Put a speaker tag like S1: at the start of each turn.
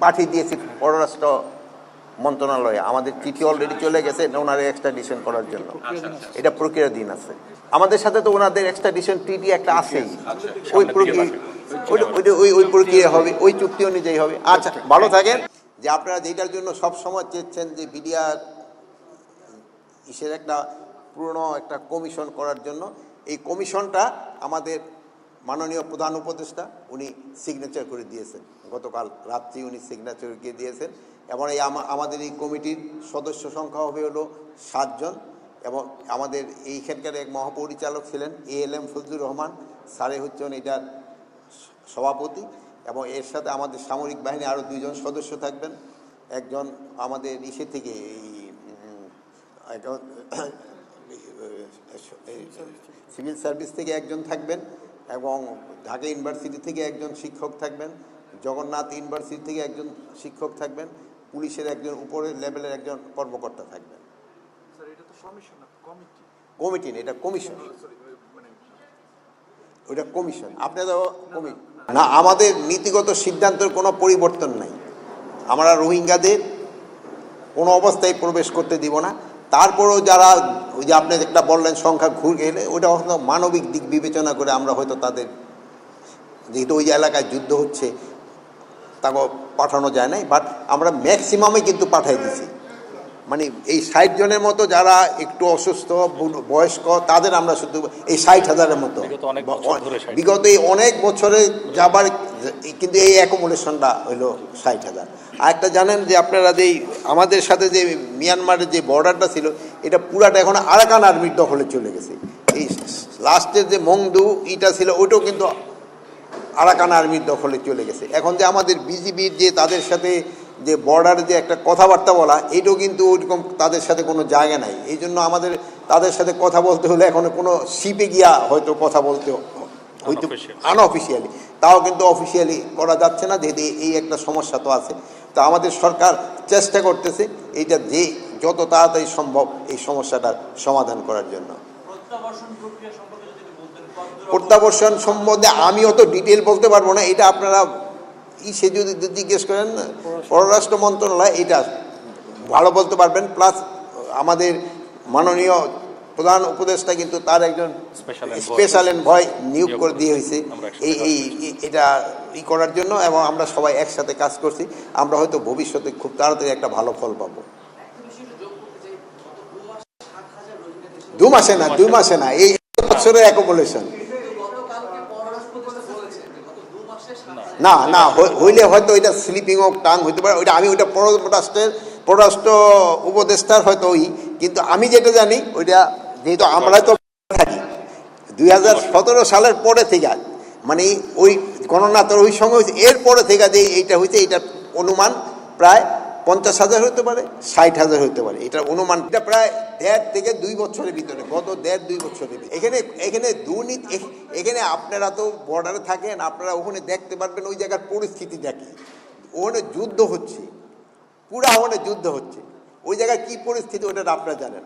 S1: পাঠিয়ে দিয়েছি পররাষ্ট্র মন্ত্রণালয়ে। আমাদের চিঠি অলরেডি চলে গেছে ওনার এক্সট্রাডিশন করার জন্য। এটা প্রক্রিয়াধীন আছে। আমাদের সাথে তো ওনাদের এক্সট্রাডিশন ট্রিটি একটা আছেই ওই প্রক্রিয়া ওই- ওই- ওই ওই প্রক্রিয়া হবে ওই চুক্তি অনুযায়ী হবে। আচ্ছা ভালো থাকেন। যে আপনারা যেটার জন্য সব সময় চেয়েছেন যে বিডিআর ইসের একটা পুরনো একটা কমিশন করার জন্য এই কমিশনটা আমাদের মাননীয় প্রধান উপদেষ্টা উনি সিগনেচার করে দিয়েছেন গতকাল রাত্রি উনি সিগনেচার করে দিয়েছেন এবং এই আমাদের এই কমিটির সদস্য সংখ্যা হবে হলো সাতজন এবং আমাদের এইখানকার এক মহাপরিচালক ছিলেন A L M Fazlur Rahman স্যারে হচ্ছেন এটার সভাপতি এবং এর সাথে আমাদের সামরিক বাহিনী আরও দুইজন সদস্য থাকবেন একজন আমাদের ইসে থেকে এই সিভিল সার্ভিস থেকে একজন থাকবেন এবং ঢাকা ইউনিভার্সিটি থেকে একজন শিক্ষক থাকবেন জগন্নাথ ইউনিভার্সিটি থেকে একজন শিক্ষক থাকবেন পুলিশের একজন উপরের লেভেলের একজন কর্মকর্তা থাকবেন।
S2: স্যার এটা কমিশন কমিটি?
S1: কমিটি না এটা কমিশন। ওটা কমিশন আপনাদের কমিটি না আমাদের নীতিগত সিদ্ধান্তের কোনো পরিবর্তন নাই। আমরা রোহিঙ্গাদের কোনো অবস্থায় প্রবেশ করতে দিব না। তারপরেও যারা ওই যে আপনি একটা বললেন, সংখ্যা ঘুরে গেলে ওটা হয়তো মানবিক দিক বিবেচনা করে আমরা হয়তো তাদের, যেহেতু ওই এলাকায় যুদ্ধ হচ্ছে তাকে পাঠানো যায় নাই বাট আমরা ম্যাক্সিমামে কিন্তু পাঠাই দিছি। মানে এই ষাট জনের মতো যারা একটু অসুস্থ বয়স্ক তাদের আমরা শুধু এই ষাট হাজারের মতো।
S3: বিগত অনেক বছর ধরে 60
S1: বিগত এই অনেক বছরে যাবার কিন্তু এই অ্যাকোমোডেশনটা হইল ষাট হাজার। আর একটা জানেন যে আপনারা যে এই আমাদের সাথে যে মিয়ানমারের যে বর্ডারটা ছিল এটা পুরাটা এখন আরাকান আর্মির দখলে চলে গেছে। এই লাস্টের যে মংদু ইটা ছিল ওইটাও কিন্তু আরাকান আর্মির দখলে চলে গেছে। এখন যে আমাদের বিজিবির যে তাদের সাথে যে বর্ডারে যে একটা কথাবার্তা বলা এইটাও কিন্তু ওইরকম তাদের সাথে কোনো জায়গা নাই। এই জন্য আমাদের তাদের সাথে কথা বলতে হলে এখন কোনো শিপে গিয়া হয়তো কথা বলতে হয়তো. আনঅফিসিয়ালি তাও কিন্তু অফিসিয়ালি করা যাচ্ছে না যেহেতু এই একটা সমস্যা তো আছে। তো আমাদের সরকার চেষ্টা করতেছে এইটা যে যত তাড়াতাড়ি সম্ভব এই সমস্যাটার সমাধান করার জন্য।
S2: প্রত্যাবর্ষণ
S1: সম্বন্ধে আমি অত ডিটেল বলতে পারব না এটা আপনারা সে যদি জিজ্ঞেস করেন না পররাষ্ট্র মন্ত্রণালয় এটা ভালো বলতে পারবেন। প্লাস আমাদের মাননীয় প্রধান উপদেষ্টা কিন্তু তার একজন. স্পেশাল এনভয় নিয়োগ করে দিয়ে হয়েছে। এই এই এটা ই করার জন্য এবং আমরা সবাই একসাথে কাজ করছি। আমরা হয়তো ভবিষ্যতে খুব তাড়াতাড়ি একটা ভালো ফল পাবো। দু মাসে না দুই মাসে না এই বছরের অ্যাকোমোলেশন না না হইলে হয়তো ওইটা স্লিপিং অফ টাং হইতে পারে, ওইটা আমি ওইটা পররাষ্ট্রের পররাষ্ট্র উপদেষ্টার হয়তো ওই, কিন্তু আমি যেটা জানি, ওইটা যেহেতু আমরা তো থাকি, দুই হাজার সতেরো সালের পরে থেকে মানে ওই গণনা তোর ওই সময় এর পরে থেকে যে এইটা হয়েছে এইটা অনুমান প্রায় পঞ্চাশ হাজার হতে পারে, ষাট হাজার হতে পারে, এটার অনুমান। এটা প্রায় দেড় থেকে দুই বছরের ভিতরে, গত দেড় দুই বছরের ভিতরে। এখানে এখানে দুর্নীতি এখ- এখানে আপনারা তো বর্ডারে থাকেন, আপনারা ওখানে দেখতে পারবেন ওই জায়গার পরিস্থিতিটা কি ওখানে যুদ্ধ হচ্ছে, পুরা ওখানে যুদ্ধ হচ্ছে। ওই জায়গায় কী পরিস্থিতি, ওটা আপনারা জানেন।